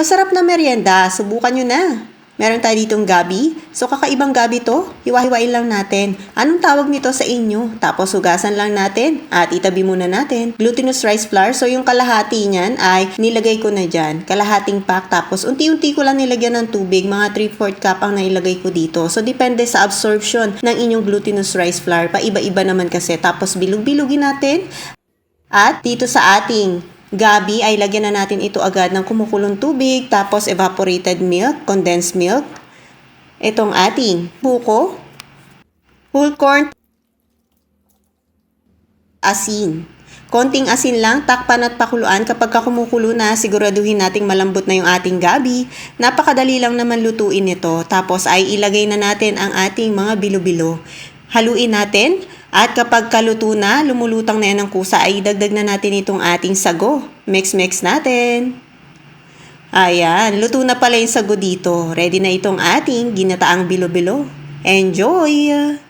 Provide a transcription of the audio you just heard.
Masarap na merienda, subukan nyo na. Meron tayo ditong gabi. So, kakaibang gabi to. Hiwa-hiwain lang natin. Anong tawag nito sa inyo? Tapos, hugasan lang natin. At itabi muna natin. Glutinous rice flour. So, yung kalahati niyan ay nilagay ko na dyan. Kalahating pack. Tapos, unti-unti ko lang nilagyan ng tubig. Mga 3-4 cup ang nailagay ko dito. So, depende sa absorption ng inyong glutinous rice flour. Paiba-iba naman kasi. Tapos, bilog-bilugin natin. At dito sa ating gabi ay lagyan na natin ito agad ng kumukulong tubig, tapos evaporated milk, condensed milk. Itong ating buko, whole corn, asin. Konting asin lang, takpan at pakuluan. Kapag ka kumukulo na, siguraduhin nating malambot na yung ating gabi. Napakadali lang naman lutuin ito. Tapos ay ilagay na natin ang ating mga bilo-bilo. Haluin natin. At kapag kaluto na, lumulutang na yan ng kusa, ay dagdag na natin itong ating sago. Mix-mix natin. Ayan, luto na pala yung sago dito. Ready na itong ating ginataang bilo-bilo. Enjoy!